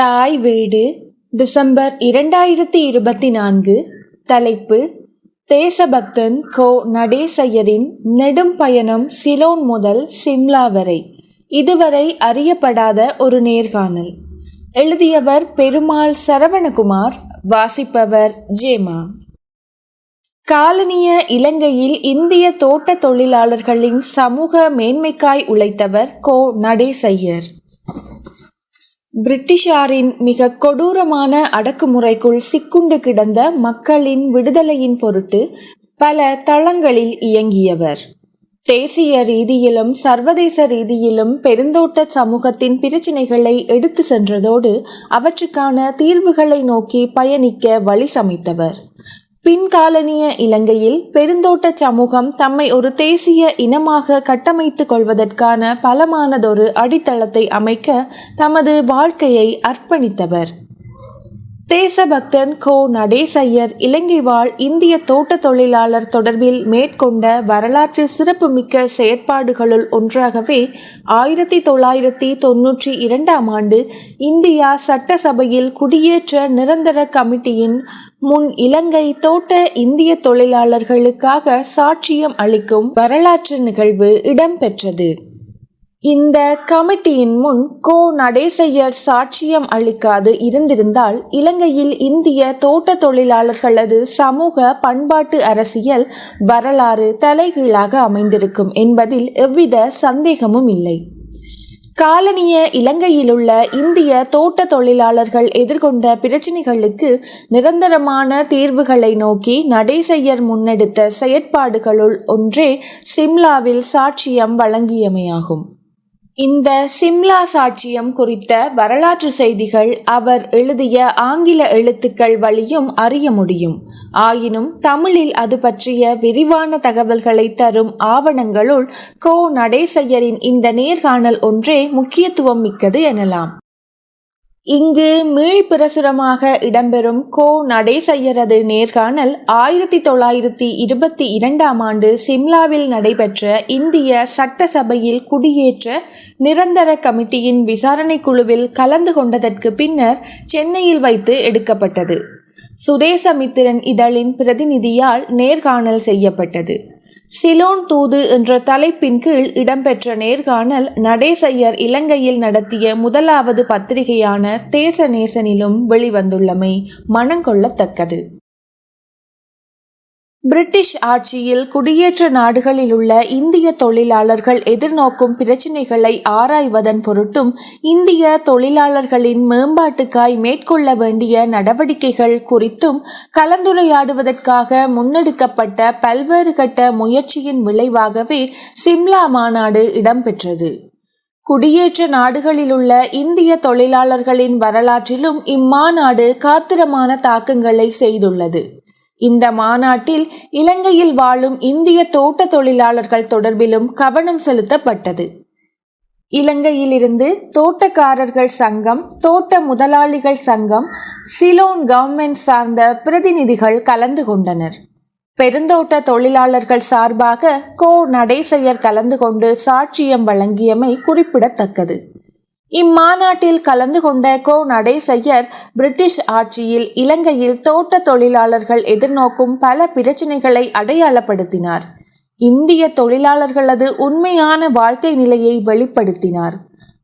தாய் வீடு டிசம்பர் இரண்டாயிரத்தி இருபத்தி நான்கு தலைப்பு தேசபக்தன் கோ நடேசையரின் நெடும் பயணம் சிலோன் முதல் சிம்லா வரை. இதுவரை அறியப்படாத ஒரு நேர்காணல். எழுதியவர் பெருமாள் சரவணகுமார் வாசிப்பவர் ஜேமா. காலனிய இலங்கையில் இந்திய தோட்ட தொழிலாளர்களின் சமூக மேன்மைக்காய் உழைத்தவர் கோ நடேசையர். பிரிட்டிஷாரின் மிக கொடூரமான அடக்குமுறைக்குள் சிக்குண்டு கிடந்த மக்களின் விடுதலையின் பொருட்டு பல தளங்களில் இயங்கியவர். தேசிய ரீதியிலும் சர்வதேச ரீதியிலும் பெருந்தோட்ட சமூகத்தின் பிரச்சினைகளை எடுத்து சென்றதோடு அவற்றுக்கான தீர்வுகளை நோக்கி பயணிக்க வழி சமைத்தவர். பின்காலனிய இலங்கையில் பெருந்தோட்ட சமூகம் தம்மை ஒரு தேசிய இனமாக கட்டமைத்துக் கொள்வதற்கான பலமானதொரு அடித்தளத்தை அமைக்க தமது வாழ்க்கையை அர்ப்பணித்தவர். தேசபக்தன் கோ நடேசையர் இலங்கை வாழ் இந்திய தோட்ட தொழிலாளர் தொடர்பில் மேற்கொண்ட வரலாற்று சிறப்புமிக்க செயற்பாடுகளுள் ஒன்றாகவே ஆயிரத்தி தொள்ளாயிரத்தி தொன்னூற்றி இரண்டாம் ஆண்டு இந்தியா சட்டசபையில் குடியேற்ற நிரந்தர கமிட்டியின் முன் இலங்கை தோட்ட இந்திய தொழிலாளர்களுக்காக சாட்சியம் அளிக்கும் வரலாற்று நிகழ்வு இடம்பெற்றது. இந்த கமிட்டியின் முன் கோ நடேசையர் சாட்சியம் அளிக்காது இருந்திருந்தால் இலங்கையில் இந்திய தோட்ட தொழிலாளர்களது சமூக பண்பாட்டு அரசியல் வரலாறு தலைகீழாக அமைந்திருக்கும் என்பதில் எவ்வித சந்தேகமும் இல்லை. காலனிய இலங்கையிலுள்ள இந்திய தோட்ட தொழிலாளர்கள் எதிர்கொண்ட பிரச்சினைகளுக்கு நிரந்தரமான தீர்வுகளை நோக்கி நடேசையர் முன்னெடுத்த செயற்பாடுகளுள் ஒன்றே சிம்லாவில் சாட்சியம் வழங்கியமையாகும். இந்த சிம்லா சாட்சியம் குறித்த வரலாற்று செய்திகள் அவர் எழுதிய ஆங்கில எழுத்துக்கள் வழியும் அறிய முடியும். ஆயினும் தமிழில் அது பற்றிய விரிவான தகவல்களை தரும் ஆவணங்களுள் கோ. நடேசையரின் இந்த நேர்காணல் ஒன்றே முக்கியத்துவம் மிக்கது எனலாம். இங்கு மீள் பிரசுரமாக இடம்பெறும் கோ நடேசையரது நேர்காணல் ஆயிரத்தி தொள்ளாயிரத்தி இருபத்தி இரண்டாம் ஆண்டு சிம்லாவில் நடைபெற்ற இந்திய சட்டசபையில் குடியேற்ற நிரந்தர கமிட்டியின் விசாரணை குழுவில் கலந்து கொண்டதற்கு பின்னர் சென்னையில் வைத்து எடுக்கப்பட்டது. சுதேசமித்திரன் இதழின் பிரதிநிதியால் நேர்காணல் செய்யப்பட்டது. சிலோன் தூது என்ற தலைப்பின் கீழ் இடம்பெற்ற நேர்காணல் நடேசையர் இலங்கையில் நடத்திய முதலாவது பத்திரிகையான தேச நேசனிலும் வெளிவந்துள்ளமை மனங்கொள்ளத்தக்கது. பிரிட்டிஷ் ஆட்சியில் குடியேற்ற நாடுகளில் உள்ள இந்திய தொழிலாளர்கள் எதிர்நோக்கும் பிரச்சினைகளை ஆராய்வதன் பொருட்டும் இந்திய தொழிலாளர்களின் மேம்பாட்டுக்காய் மேற்கொள்ள வேண்டிய நடவடிக்கைகள் குறித்தும் கலந்துரையாடுவதற்காக முன்னெடுக்கப்பட்ட பல்வேறு கட்ட முயற்சியின் விளைவாகவே சிம்லா மாநாடு இடம்பெற்றது. குடியேற்ற நாடுகளிலுள்ள இந்திய தொழிலாளர்களின் வரலாற்றிலும் இம்மாநாடு காத்திரமான தாக்கங்களை செய்துள்ளது. இந்த மாநாட்டில் இலங்கையில் வாழும் இந்திய தோட்ட தொழிலாளர்கள் தொடர்பிலும் கவனம் செலுத்தப்பட்டது. இலங்கையிலிருந்து தோட்டக்காரர்கள் சங்கம் தோட்ட முதலாளிகள் சங்கம் சிலோன் கவர்மெண்ட் சார்ந்த பிரதிநிதிகள் கலந்து கொண்டனர். பெருந்தோட்ட தொழிலாளர்கள் சார்பாக கோ நடேசையர் கலந்து கொண்டு சாட்சியம் வழங்கியமை குறிப்பிடத்தக்கது. இம்மாநாட்டில் கலந்து கொண்ட கோ நடேசையர் பிரிட்டிஷ் ஆட்சியில் இலங்கையில் தோட்ட தொழிலாளர்கள் எதிர்நோக்கும் பல பிரச்சினைகளை அடையாளப்படுத்தினார். இந்திய தொழிலாளர்களது உண்மையான வாழ்க்கை நிலையை வெளிப்படுத்தினார்.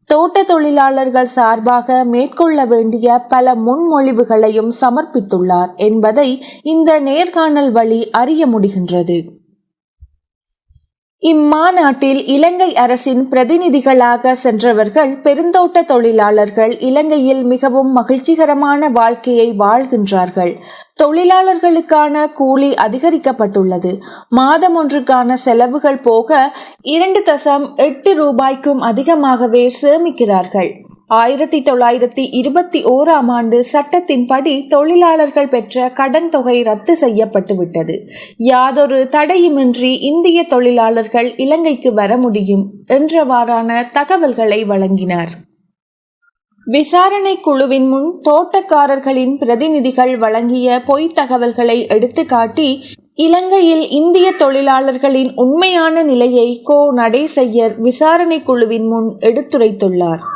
தோட்ட தொழிலாளர்கள் சார்பாக மேற்கொள்ள வேண்டிய பல முன்மொழிவுகளையும் சமர்ப்பித்துள்ளார் என்பதை இந்த நேர்காணல் வழி அறிய முடிகின்றது. இம்மாநாட்டில் இலங்கை அரசின் பிரதிநிதிகளாக சென்றவர்கள் பெருந்தோட்ட தொழிலாளர்கள் இலங்கையில் மிகவும் மகிழ்ச்சிகரமான வாழ்க்கையை வாழ்கின்றார்கள். தொழிலாளர்களுக்கான கூலி அதிகரிக்கப்பட்டுள்ளது. மாதம் ஒன்றுக்கான செலவுகள் போக இரண்டு தசம் எட்டு ரூபாய்க்கும் அதிகமாகவே சேமிக்கிறார்கள். ஆயிரத்தி தொள்ளாயிரத்தி இருபத்தி ஓராம் ஆண்டு சட்டத்தின்படி தொழிலாளர்கள் பெற்ற கடன் தொகை ரத்து செய்யப்பட்டுவிட்டது. யாதொரு தடையுமின்றி இந்திய தொழிலாளர்கள் இலங்கைக்கு வர முடியும் என்றவாறான தகவல்களை வழங்கினார். விசாரணை குழுவின் முன் தோட்டக்காரர்களின் பிரதிநிதிகள் வழங்கிய பொய்த் தகவல்களை எடுத்துக்காட்டி இலங்கையில் இந்திய தொழிலாளர்களின் உண்மையான நிலையை கோ நடேசையர் விசாரணை குழுவின் முன் எடுத்துரைத்துள்ளார்.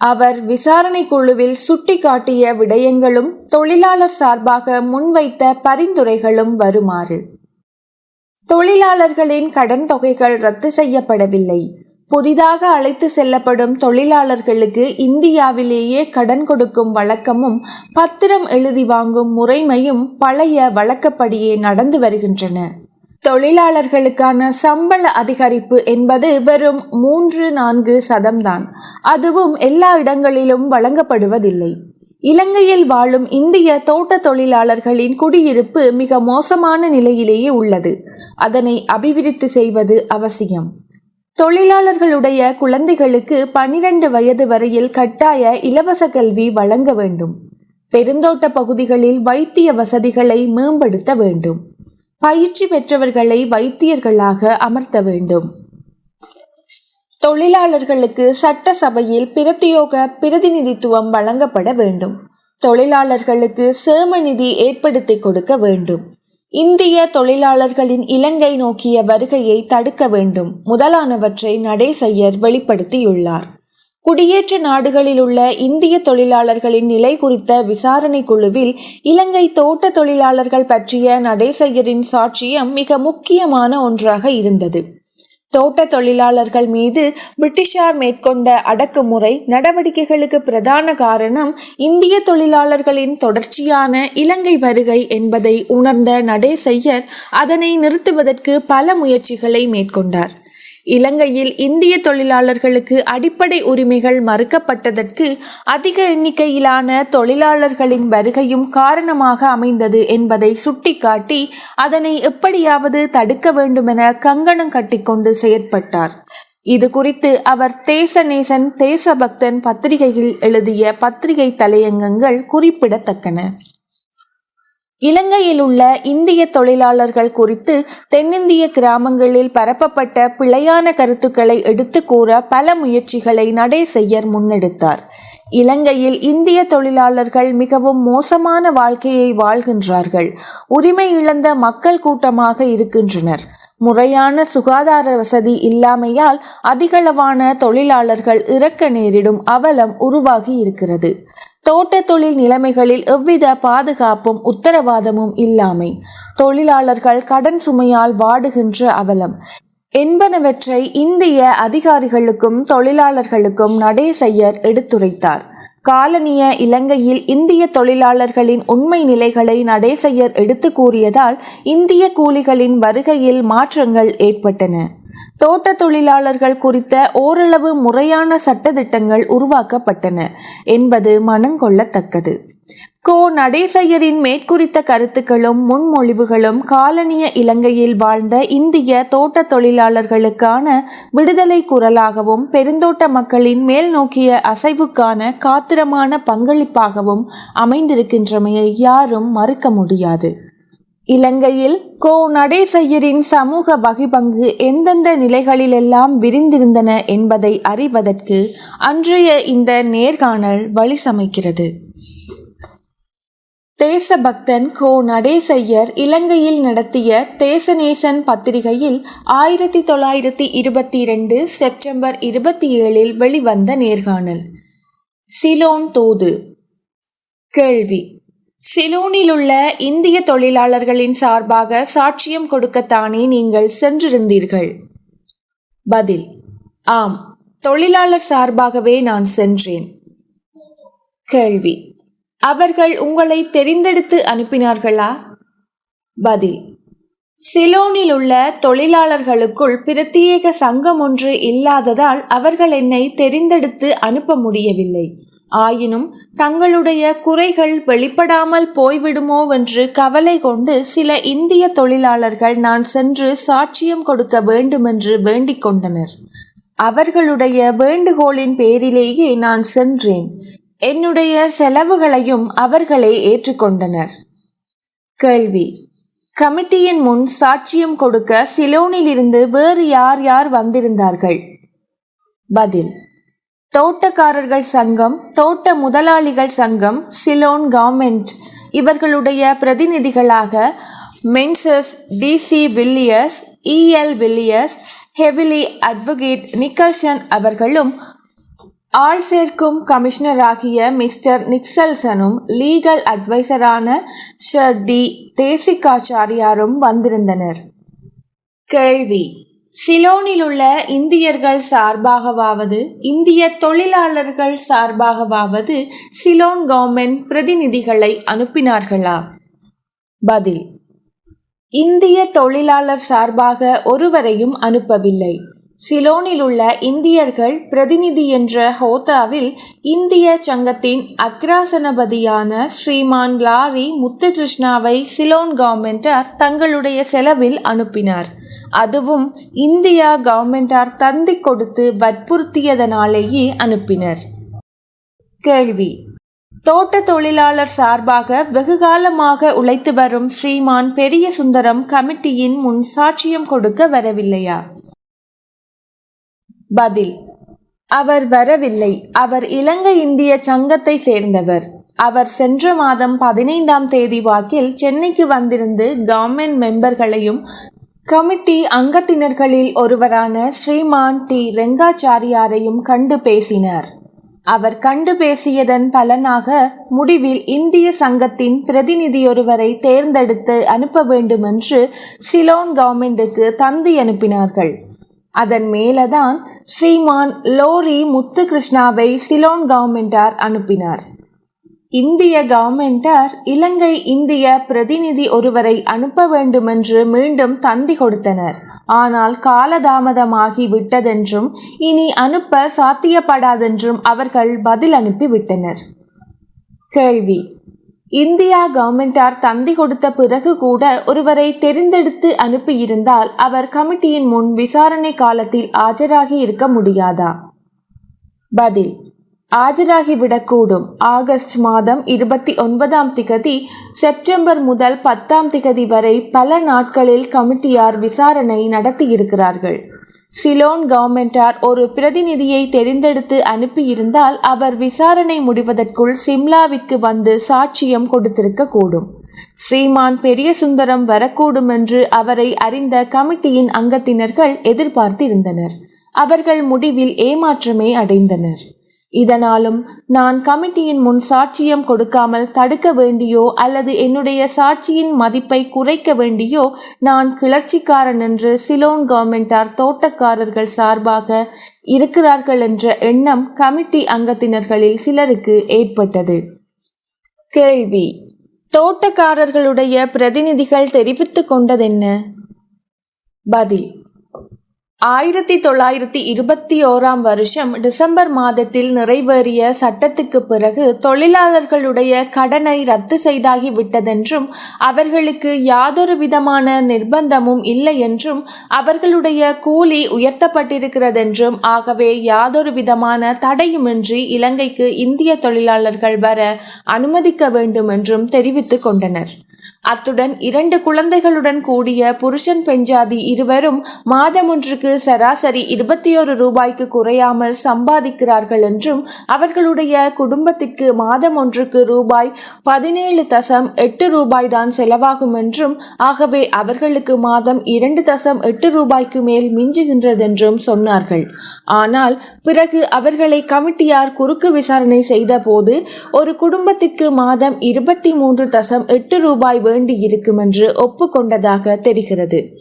அவர் விசாரணை குழுவில் சுட்டிக்காட்டிய விடயங்களும் தொழிலாளர் சார்பாக முன்வைத்த பரிந்துரைகளும் வருமாறு. தொழிலாளர்களின் கடன் தொகைகள் ரத்து செய்யப்படவில்லை. புதிதாக அழைத்து செல்லப்படும் தொழிலாளர்களுக்கு இந்தியாவிலேயே கடன் கொடுக்கும் வழக்கமும் பத்திரம் எழுதி வாங்கும் முறைமையும் பழைய வழக்கப்படியே நடந்து வருகின்றன. தொழிலாளர்களுக்கான சம்பள அதிகரிப்பு என்பது வெறும் மூன்று நான்கு சதம்தான். அதுவும் எல்லா இடங்களிலும் வழங்கப்படுவதில்லை. இலங்கையில் வாழும் இந்திய தோட்ட தொழிலாளர்களின் குடியிருப்பு மிக மோசமான நிலையிலேயே உள்ளது. அதனை அபிவிருத்தி செய்வது அவசியம். தொழிலாளர்களுடைய குழந்தைகளுக்கு பனிரெண்டு வயது வரையில் கட்டாய இலவச கல்வி வழங்க வேண்டும். பெருந்தோட்ட பகுதிகளில் வைத்திய வசதிகளை மேம்படுத்த வேண்டும். பயிற்சி பெற்றவர்களை வைத்தியர்களாக அமர்த்த வேண்டும். தொழிலாளர்களுக்கு சட்டசபையில் பிரத்தியோக பிரதிநிதித்துவம் வழங்கப்பட வேண்டும். தொழிலாளர்களுக்கு சேம நிதி ஏற்படுத்தி கொடுக்க வேண்டும். இந்திய தொழிலாளர்களின் இலங்கை நோக்கிய வருகையை தடுக்க வேண்டும். முதலானவற்றை நடேசையர் வெளிப்படுத்தியுள்ளார். குடியேற்ற நாடுகளில் உள்ள இந்திய தொழிலாளர்களின் நிலை குறித்த விசாரணை குழுவில் இலங்கை தோட்ட தொழிலாளர்கள் பற்றிய நடேசையரின் சாட்சியம் மிக முக்கியமான ஒன்றாக இருந்தது. தோட்ட தொழிலாளர்கள் மீது பிரிட்டிஷார் மேற்கொண்ட அடக்குமுறை நடவடிக்கைகளுக்கு பிரதான காரணம் இந்திய தொழிலாளர்களின் தொடர்ச்சியான இலங்கை வருகை என்பதை உணர்ந்த நடேசையர் அதனை நிறுத்துவதற்கு பல முயற்சிகளை மேற்கொண்டார். இலங்கையில் இந்திய தொழிலாளர்களுக்கு அடிப்படை உரிமைகள் மறுக்கப்பட்டதற்கு அதிக எண்ணிக்கையிலான தொழிலாளர்களின் வருகையும் காரணமாக அமைந்தது என்பதை சுட்டிக்காட்டி அதனை எப்படியாவது தடுக்க வேண்டுமென கங்கணம் கட்டிக்கொண்டு செயற்பட்டார். இது குறித்து அவர் தேசநேசன் தேசபக்தன் பத்திரிகையில் எழுதிய பத்திரிகை தலையங்கங்கள் குறிப்பிடத்தக்கன. இலங்கையில் உள்ள இந்திய தொழிலாளர்கள் குறித்து தென்னிந்திய கிராமங்களில் பரப்பப்பட்ட பிழையான கருத்துக்களை எடுத்து கூற பல முயற்சிகளை நடேசெய்யர் முன்னெடுத்தார். இலங்கையில் இந்திய தொழிலாளர்கள் மிகவும் மோசமான வாழ்க்கையை வாழ்கின்றார்கள். உரிமை இழந்த மக்கள் கூட்டமாக இருக்கின்றனர். முறையான சுகாதார வசதி இல்லாமையால் அதிகளவான தொழிலாளர்கள் இறக்க நேரிடும் அவலம் உருவாகி இருக்கிறது. தோட்ட தொழில் நிலைமைகளில் எவ்வித பாதுகாப்பும் உத்தரவாதமும் இல்லாமை. தொழிலாளர்கள் கடன் சுமையால் வாடுகின்ற அவலம். என்பனவற்றை இந்திய அதிகாரிகளுக்கும் தொழிலாளர்களுக்கும் நடேசையர் எடுத்துரைத்தார். காலனிய இலங்கையில் இந்திய தொழிலாளர்களின் உண்மை நிலைகளை நடேசையர் எடுத்து கூறியதால் இந்திய கூலிகளின் வருகையில் மாற்றங்கள் ஏற்பட்டன. தோட்ட தொழிலாளர்கள் குறித்த ஓரளவு முறையான சட்டத்திட்டங்கள் உருவாக்கப்பட்டன என்பது மனங்கொள்ளத்தக்கது. கோ. நடேசையரின் மேற்குறித்த கருத்துக்களும் முன்மொழிவுகளும் காலனிய இலங்கையில் வாழ்ந்த இந்திய தோட்ட தொழிலாளர்களுக்கான விடுதலை குரலாகவும் பெருந்தோட்ட மக்களின் மேல் நோக்கிய அசைவுக்கான காத்திரமான பங்களிப்பாகவும் அமைந்திருக்கின்றமையை யாரும் மறுக்க முடியாது. இலங்கையில் கோ நடேசையரின் சமூக வகிபங்கு எந்தெந்த நிலைகளிலெல்லாம் விரிந்திருந்தன என்பதை அறிவதற்கு அன்றைய இந்த நேர்காணல் வழி சமைக்கிறது தேசபக்தன் கோ நடேசையர் இலங்கையில் நடத்திய தேசநேசன் பத்திரிகையில் ஆயிரத்தி தொள்ளாயிரத்தி இருபத்தி இரண்டு செப்டம்பர் இருபத்தி ஏழில் வெளிவந்த நேர்காணல். சிலோன் தூது. கேள்வி. சிலோனில் உள்ள இந்திய தொழிலாளர்களின் சார்பாக சாட்சியம் கொடுக்கத்தானே நீங்கள் சென்றிருந்தீர்கள்? பதில் ஆம் தொழிலாளர் சார்பாகவே நான் சென்றேன். கேள்வி அவர்கள் உங்களை தெரிந்தெடுத்து அனுப்பினார்களா? பதில் சிலோனில் உள்ள தொழிலாளர்களுக்குள் பிரத்யேக சங்கம் ஒன்று இல்லாததால் அவர்கள் என்னை தெரிந்தெடுத்து அனுப்ப முடியவில்லை. ஆயினும் தங்களுடைய குறைகள் வெளிப்படாமல் போய்விடுமோவென்று கவலை கொண்டு சில இந்திய தொழிலாளர்கள் நான் சென்று சாட்சியம் கொடுக்க வேண்டுமென்று வேண்டிக் கொண்டனர். அவர்களுடைய வேண்டுகோளின் பேரிலேயே நான் சென்றேன். என்னுடைய செலவுகளையும் அவர்களே ஏற்றுக்கொண்டனர். கேள்வி. கமிட்டியின் முன் சாட்சியம் கொடுக்க சிலோனிலிருந்து வேறு யார் யார் வந்திருந்தார்கள்? பதில். தோட்டக்காரர்கள் சங்கம் தோட்ட முதலாளிகள் சங்கம் சிலோன் கவர்மெண்ட். இவர்களுடைய பிரதிநிதிகளாக menses D C Villiers E L Villiers heavily advocate Nicholson அவர்களும் ஆள் சேர்க்கும் கமிஷனராகிய மிஸ்டர் நிக்சல்சனும் லீகல் அட்வைசரான ஷர் டி தேசிகாச்சாரியாரும் வந்திருந்தனர். கேள்வி. சிலோனில் உள்ள இந்தியர்கள் சார்பாகவாவது இந்திய தொழிலாளர்கள் சார்பாகவாவது சிலோன் கவர்மெண்ட் பிரதிநிதிகளை அனுப்பினார்களா? பதில் இந்திய தொழிலாளர் சார்பாக ஒருவரையும் அனுப்பவில்லை. சிலோனில் உள்ள இந்தியர்கள் பிரதிநிதி என்ற ஹோத்தாவில் இந்திய சங்கத்தின் அக்ராசனபதியான ஸ்ரீமான் லாரி முத்துகிருஷ்ணாவை சிலோன் கவர்மெண்டார் தங்களுடைய செலவில் அனுப்பினார். அதுவும் இந்தியா கவர்மெண்டார் தந்தி கொடுத்து வற்புறுத்தியதனாலேயே அனுப்பினர். கேள்வி. தோட்ட தொழிலாளர் சார்பாக வெகுகாலமாக உழைத்து வரும் ஸ்ரீமான் பெரிய சுந்தரம் கமிட்டியின் முன் சாட்சியம் கொடுக்க வரவில்லையா? பதில். அவர் வரவில்லை. அவர் இலங்கை இந்திய சங்கத்தை சேர்ந்தவர். அவர் சென்ற மாதம் பதினைந்தாம் தேதி வாக்கில் சென்னைக்கு வந்திருந்து கவர்மெண்ட் மெம்பர்களையும் கமிட்டி அங்கத்தினர்களில் ஒருவரான ஸ்ரீமான் டி. ரெங்காச்சாரியாரையும் கண்டு பேசினார். அவர் கண்டு பேசியதன் பலனாக முடிவில் இந்திய சங்கத்தின் பிரதிநிதியொருவரை தேர்ந்தெடுத்து அனுப்ப வேண்டுமென்று சிலோன் கவர்மெண்ட்டுக்கு தந்தி அனுப்பினார்கள். அதன் மேலதான் ஸ்ரீமான் லோரி முத்துகிருஷ்ணாவை சிலோன் கவர்மெண்டார் அனுப்பினார். இந்திய கவர்மெண்டார் இலங்கை இந்திய பிரதிநிதி ஒருவரை அனுப்ப வேண்டுமென்று மீண்டும் தந்தி கொடுத்தனர். ஆனால் காலதாமதமாகி விட்டதென்றும் இனி அனுப்ப சாத்தியப்படாதென்றும் அவர்கள் பதில் அனுப்பிவிட்டனர் கேள்வி. இந்தியா கவர்மெண்டார் தந்தி கொடுத்த பிறகு கூட ஒருவரை தெரிந்தெடுத்து அனுப்பியிருந்தால் அவர் கமிட்டியின் முன் விசாரணை காலத்தில் ஆஜராகி இருக்க முடியாதா? பதில். ஆஜராகிவிடக்கூடும் ஆகஸ்ட் மாதம் இருபத்தி ஒன்பதாம் திகதி செப்டம்பர் முதல் பத்தாம் திகதி வரை பல நாட்களில் கமிட்டியார் விசாரணை நடத்தியிருக்கிறார்கள். சிலோன் கவர்மெண்டார் ஒரு பிரதிநிதியை தெரிந்தெடுத்து அனுப்பியிருந்தால் அவர் விசாரணை முடிவதற்குள் சிம்லாவிற்கு வந்து சாட்சியம் கொடுத்திருக்க கூடும் ஸ்ரீமான் பெரியசுந்தரம் வரக்கூடும் என்று அவரை அறிந்த கமிட்டியின் அங்கத்தினர்கள் எதிர்பார்த்திருந்தனர். அவர்கள் முடிவில் ஏமாற்றமே அடைந்தனர். இதனாலும் நான் கமிட்டியின் முன் சாட்சியம் கொடுக்காமல் தடுக்க வேண்டியோ அல்லது என்னுடைய சாட்சியின் மதிப்பை குறைக்க வேண்டியோ நான் கிளர்ச்சிக்காரன் என்று சிலோன் கவர்மெண்டார் தோட்டக்காரர்கள் சார்பாக இருக்கிறார்கள் என்ற எண்ணம் கமிட்டி அங்கத்தினர்களில் சிலருக்கு ஏற்பட்டது. கேள்வி. தோட்டக்காரர்களுடைய பிரதிநிதிகள் தெரிவித்துக் கொண்டதென்ன? பதில். ஆயிரத்தி தொள்ளாயிரத்தி இருபத்தி ஓராம் வருஷம் டிசம்பர் மாதத்தில் நிறைவேறிய சட்டத்துக்கு பிறகு தொழிலாளர்களுடைய கடனை ரத்து செய்தாகி விட்டதென்றும் அவர்களுக்கு யாதொரு விதமான நிர்பந்தமும் இல்லை என்றும் அவர்களுடைய கூலி உயர்த்தப்பட்டிருக்கிறதென்றும் ஆகவே யாதொரு விதமான தடையுமின்றி இலங்கைக்கு இந்திய தொழிலாளர்கள் வர அனுமதிக்க வேண்டும் என்றும் தெரிவித்துக் கொண்டனர். அத்துடன் இரண்டு குழந்தைகளுடன் கூடிய புருஷன் பெஞ்சாதி இருவரும் மாதம் ஒன்றுக்கு சராசரி இருபத்தி ஒரு ரூபாய்க்கு குறையாமல் சம்பாதிக்கிறார்கள் என்றும் அவர்களுடைய குடும்பத்திற்கு மாதம் ஒன்றுக்கு ரூபாய் பதினேழு தசம் எட்டு ரூபாய் தான் செலவாகும் என்றும் ஆகவே அவர்களுக்கு மாதம் இரண்டு தசம் எட்டு ரூபாய்க்கு மேல் மிஞ்சுகின்றதென்றும் சொன்னார்கள். ஆனால் பிறகு அவர்களை கமிட்டியார் குறுக்கு விசாரணை செய்த போது ஒரு குடும்பத்திற்கு மாதம் இருபத்தி மூன்று தசம் எட்டு ரூபாய் வேண்டி வேண்டியிருக்கும் என்று ஒப்புக்கொண்டதாக தெரிகிறது.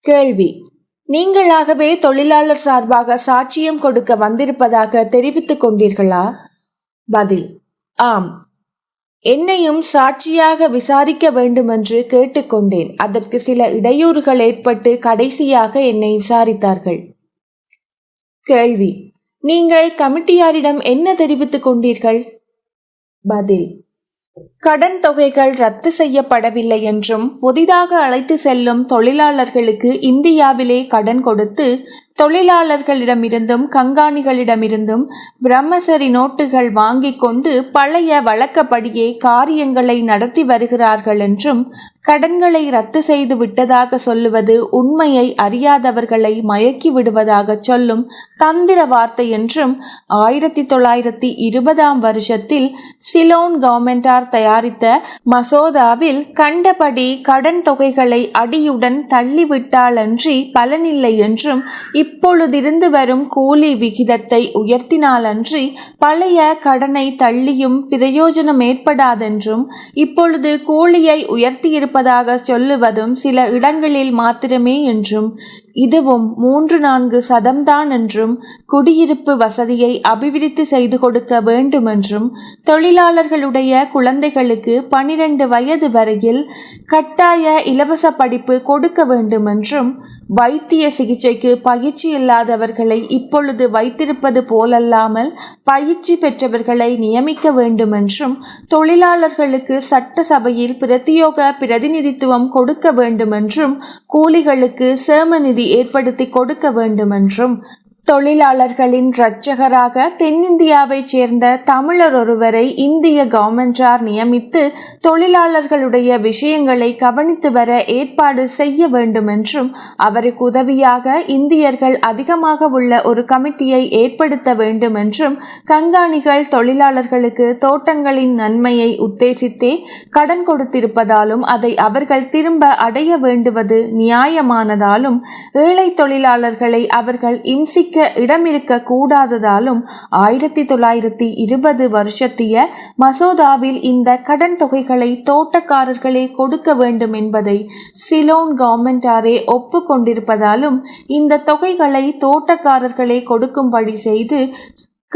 கேள்வி. நீங்களாகவே தொழிலாளர் சார்பாக சாட்சியம் கொடுக்க வந்திருப்பதாக தெரிவித்துக் கொண்டீர்களா? பதில். ஆம். என்னையும் சாட்சியாக விசாரிக்க வேண்டுமென்று கேட்டுக்கொண்டேன். அதற்கு சில இடையூறுகள் ஏற்பட்டு கடைசியாக என்னை விசாரித்தார்கள். கேள்வி. நீங்கள் கமிட்டியாரிடம் என்ன தெரிவித்துக் கொண்டீர்கள்? பதில். கடன் தொகைகள் ரத்து செய்யப்படவில்லை என்றும் புதிதாக அழைத்து செல்லும் தொழிலாளர்களுக்கு இந்தியாவிலே கடன் கொடுத்து தொழிலாளர்களிடமிருந்தும் கண்காணிகளிடமிருந்தும் பிரம்மசரி நோட்டுகள் வாங்கிக் கொண்டு பழைய வழக்கப்படியே காரியங்களை நடத்தி வருகிறார்கள் என்றும் கடன்களை ரத்து செய்து விட்டதாக சொல்லுவது உண்மையை அறியாதவர்களை மயக்கி விடுவதாக சொல்லும் தந்திர வார்த்தை என்றும் ஆயிரத்தி தொள்ளாயிரத்தி இருபதாம் வருஷத்தில் சிலோன் கவர்மெண்டார் தயாரித்த மசோதாவில் கண்டபடி கடன் தொகைகளை அடியுடன் தள்ளிவிட்டாலன்றி பலனில்லை என்றும் இப்பொழுதிருந்து வரும் கூலி விகிதத்தை உயர்த்தினாலன்றி பழைய கடனை தள்ளியும் பிரயோஜனம் ஏற்படாதென்றும் இப்பொழுது கூலியை உயர்த்தியிருப்பதாக சொல்லுவதும் சில இடங்களில் மாத்திரமே என்றும் இதுவும் மூன்று நான்கு சதம்தான் என்றும் குடியிருப்பு வசதியை அபிவிருத்தி செய்து கொடுக்க வேண்டுமென்றும் தொழிலாளர்களுடைய குழந்தைகளுக்கு பனிரெண்டு வயது வரையில் கட்டாய இலவச படிப்பு கொடுக்க வேண்டுமென்றும் வைத்திய சிகிச்சைக்கு பயிற்சி இல்லாதவர்களை இப்பொழுது வைத்திருப்பது போலல்லாமல் பயிற்சி பெற்றவர்களை நியமிக்க வேண்டுமென்றும் தொழிலாளர்களுக்கு சட்டசபையில் பிரத்தியோக பிரதிநிதித்துவம் கொடுக்க வேண்டுமென்றும் கூலிகளுக்கு சேமநிதி ஏற்படுத்தி கொடுக்க வேண்டுமென்றும் தொழிலாளர்களின் இரட்சகராக தென்னிந்தியாவைச் சேர்ந்த தமிழர் ஒருவரை இந்திய கவர்மெண்டார் நியமித்து தொழிலாளர்களுடைய விஷயங்களை கவனித்து வர ஏற்பாடு செய்ய வேண்டுமென்றும் அவருக்கு உதவியாக இந்தியர்கள் அதிகமாக உள்ள ஒரு கமிட்டியை ஏற்படுத்த வேண்டுமென்றும் கண்காணிகள் தொழிலாளர்களுக்கு தோட்டங்களின் நன்மையை உத்தேசித்தே கடன் கொடுத்திருப்பதாலும் அதை அவர்கள் திரும்ப அடைய வேண்டுவது நியாயமானதாலும் ஏழை தொழிலாளர்களை அவர்கள் இம்சிக்க இடமிருக்க கூடாததாலும் ஆயிரத்தி தொள்ளாயிரத்தி இருபது வருஷத்திய மசோதாவில் இந்த கடன் தொகைகளை தோட்டக்காரர்களே கொடுக்க வேண்டும் என்பதை சிலோன் கவர்மெண்டாரே ஒப்புக்கொண்டிருப்பதாலும் இந்த தொகைகளை தோட்டக்காரர்களே கொடுக்கும்படி செய்து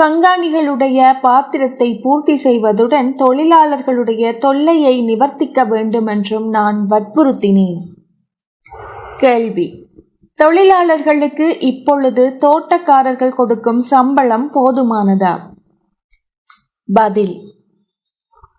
கங்காணிகளுடைய பாத்திரத்தை பூர்த்தி செய்வதுடன் தொழிலாளர்களுடைய தொல்லையை நிவர்த்திக்க வேண்டுமென்றும் நான் வற்புறுத்தினேன். கேள்வி. தொழிலாளர்களுக்கு இப்பொழுது தோட்டக்காரர்கள் கொடுக்கும் சம்பளம் போதுமானதா? பதில்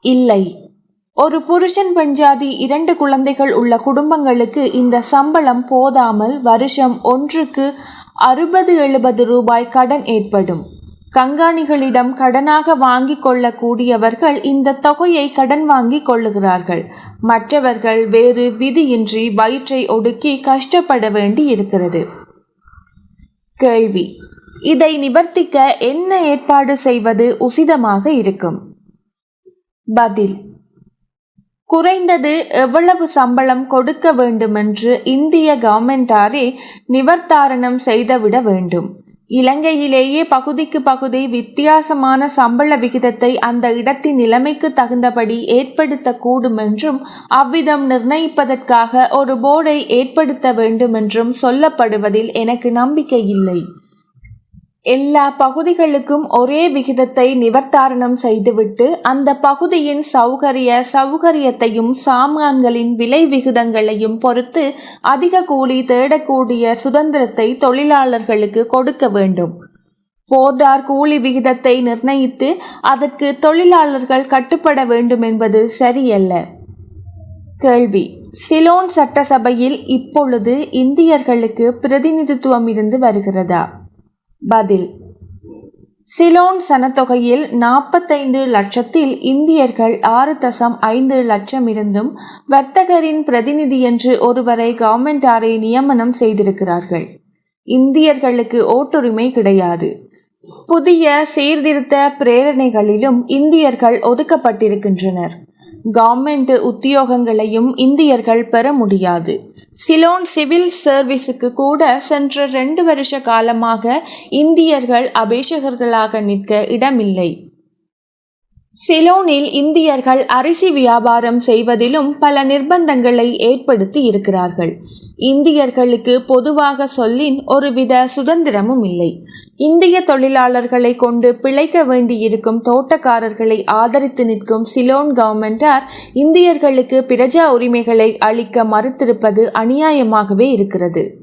இல்லை. ஒரு புருஷன் பஞ்சாதி இரண்டு குழந்தைகள் உள்ள குடும்பங்களுக்கு இந்த சம்பளம் போதாமல் வருஷம் ஒன்றுக்கு அறுபது எழுபது ரூபாய் கடன் ஏற்படும். கண்காணிகளிடம் கடனாக வாங்கிக் கொள்ளக்கூடியவர்கள் இந்த தொகையை கடன் வாங்கிக் கொள்ளுகிறார்கள். மற்றவர்கள் வேறு விதியின்றி வயிற்றை ஒடுக்கி கஷ்டப்பட வேண்டி இருக்கிறது கேள்வி. இதை நிவர்த்திக்க என்ன ஏற்பாடு செய்வது உசிதமாக இருக்கும்? பதில். குறைந்தது எவ்வளவு சம்பளம் கொடுக்க வேண்டுமென்று இந்திய கவர்மெண்டாரே நிவர்த்தாரணம் செய்துவிட வேண்டும். இலங்கையிலேயே பகுதிக்கு பகுதி வித்தியாசமான சம்பள விகிதத்தை அந்த இடத்தின் நிலைமைக்கு தகுந்தபடி ஏற்படுத்தக்கூடும் என்றும் அவ்விதம் நிர்ணயிப்பதற்காக ஒரு போர்டை ஏற்படுத்த வேண்டுமென்றும் சொல்லப்படுவதில் எனக்கு நம்பிக்கை இல்லை. எல்லா பகுதிகளுக்கும் ஒரே விகிதத்தை நிவர்த்தாரணம் செய்துவிட்டு அந்த பகுதியின் சௌகரிய சௌகரியத்தையும் சாமான்களின் விலை விகிதங்களையும் பொறுத்து அதிக கூலி தேடக்கூடிய சுதந்திரத்தை தொழிலாளர்களுக்கு கொடுக்க வேண்டும். போர்டார் கூலி விகிதத்தை நிர்ணயித்து அதற்கு தொழிலாளர்கள் கட்டுப்பட வேண்டும் என்பது சரியல்ல. கேள்வி. சிலோன் சட்டசபையில் இப்பொழுது இந்தியர்களுக்கு பிரதிநிதித்துவம் இருந்து வருகிறதா? பதில். சிலோன் சனத்தொகையில் நாற்பத்தைந்து லட்சத்தில் இந்தியர்கள் ஆறு தசம் ஐந்து லட்சம் இருந்தும் வர்த்தகரின் பிரதிநிதி என்று ஒருவரை கவர்மெண்டாரை நியமனம் செய்திருக்கிறார்கள். இந்தியர்களுக்கு ஓட்டுரிமை கிடையாது. புதிய சீர்திருத்த பிரேரணைகளிலும் இந்தியர்கள் ஒதுக்கப்பட்டிருக்கின்றனர். கவர்மெண்ட் உத்தியோகங்களையும் இந்தியர்கள் பெற முடியாது. சிலோன் சிவில் சர்வீஸுக்கு கூட சென்ற ரெண்டு வருஷ காலமாக இந்தியர்கள் அபேஷகர்களாக நிற்க இடமில்லை. சிலோனில் இந்தியர்கள் அரிசி வியாபாரம் செய்வதிலும் பல நிர்பந்தங்களை ஏற்படுத்தி இருக்கிறார்கள். இந்தியர்களுக்கு பொதுவாக சொல்லின் ஒருவித சுதந்திரமும் இல்லை. இந்திய தொழிலாளர்களை கொண்டு பிழைக்க வேண்டியிருக்கும் தோட்டக்காரர்களை ஆதரித்து நிற்கும் சிலோன் கவர்மெண்டார் இந்தியர்களுக்கு பிரஜா உரிமைகளை அளிக்க மறுத்திருப்பது அநியாயமாகவே இருக்கிறது.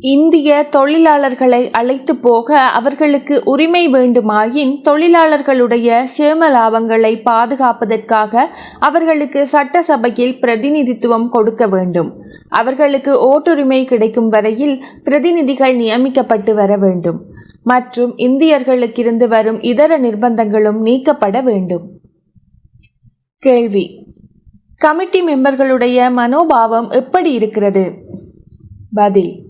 இந்திய தொழிலாளர்களை அழைத்து போக அவர்களுக்கு உரிமை வேண்டுமாயின் தொழிலாளர்களுடைய சேம லாபங்களை பாதுகாப்பதற்காக அவர்களுக்கு சட்டசபையில் பிரதிநிதித்துவம் கொடுக்க வேண்டும். அவர்களுக்கு ஓட்டுரிமை கிடைக்கும் வரையில் பிரதிநிதிகள் நியமிக்கப்பட்டு வர வேண்டும். மற்றும் இந்தியர்களுக்கிருந்து வரும் இதர நிர்பந்தங்களும் நீக்கப்பட வேண்டும். கேள்வி. கமிட்டி மெம்பர்களுடைய மனோபாவம் எப்படி இருக்கிறது? பதில்.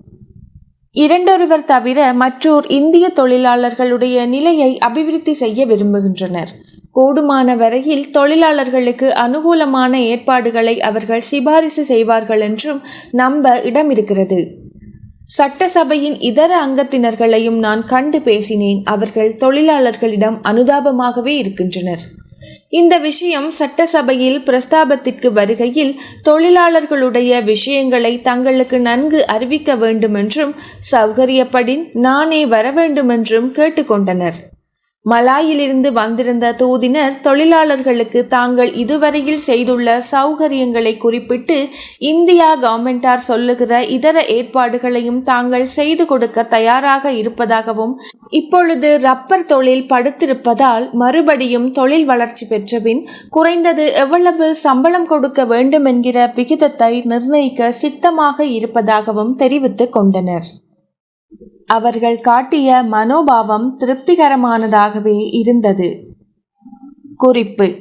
இரண்டொருவர் தவிர மற்றோர் இந்திய தொழிலாளர்களுடைய நிலையை அபிவிருத்தி செய்ய விரும்புகின்றனர். கூடுமான வரையில் தொழிலாளர்களுக்கு அனுகூலமான ஏற்பாடுகளை அவர்கள் சிபாரிசு செய்வார்கள் என்றும் நம்ப இடம் இருக்கிறது சட்டசபையின் இதர அங்கத்தினர்களையும் நான் கண்டு பேசினேன். அவர்கள் தொழிலாளர்களிடம் அனுதாபமாகவே இருக்கின்றனர். இந்த விஷயம் சட்டசபையில் பிரஸ்தாபத்திற்கு வருகையில் தொழிலாளர்களுடைய விஷயங்களை தங்களுக்கு நன்கு அறிவிக்க வேண்டுமென்றும் சௌகரியப்படின் நானே வர வேண்டுமென்றும் கேட்டுக்கொண்டனர். மலாயிலிருந்து வந்திருந்த தூதினர் தொழிலாளர்களுக்கு தாங்கள் இதுவரையில் செய்துள்ள சௌகரியங்களை குறிப்பிட்டு இந்தியா கவர்மெண்டார் சொல்லுகிற இதர ஏற்பாடுகளையும் தாங்கள் செய்து கொடுக்க தயாராக இருப்பதாகவும் இப்பொழுது ரப்பர் தொழில் படுத்திருப்பதால் மறுபடியும் தொழில் வளர்ச்சி பெற்றபின் குறைந்தது எவ்வளவு சம்பளம் கொடுக்க வேண்டும் என்கிற விகிதத்தை நிர்ணயிக்க சித்தமாக இருப்பதாகவும் தெரிவித்துக் கொண்டனர். அவர்கள் காட்டிய மனோபாவம் திருப்திகரமானதாகவே இருந்தது. குறிப்பு.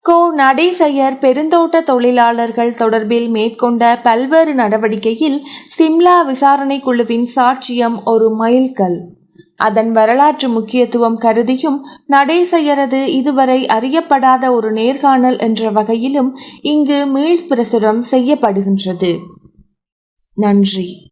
கோ நடேசையர் பெருந்தோட்ட தொழிலாளர்கள் தொடர்பில் மேற்கொண்ட பல்வேறு நடவடிக்கையில் சிம்லா விசாரணை குழுவின் சாட்சியம் ஒரு மைல்கல். அதன் வரலாற்று முக்கியத்துவம் கருதியும் நடேசையரது இதுவரை அறியப்படாத ஒரு நேர்காணல் என்ற வகையிலும் இங்கு மீள்பிரசுரம் செய்யப்படுகின்றது. நன்றி.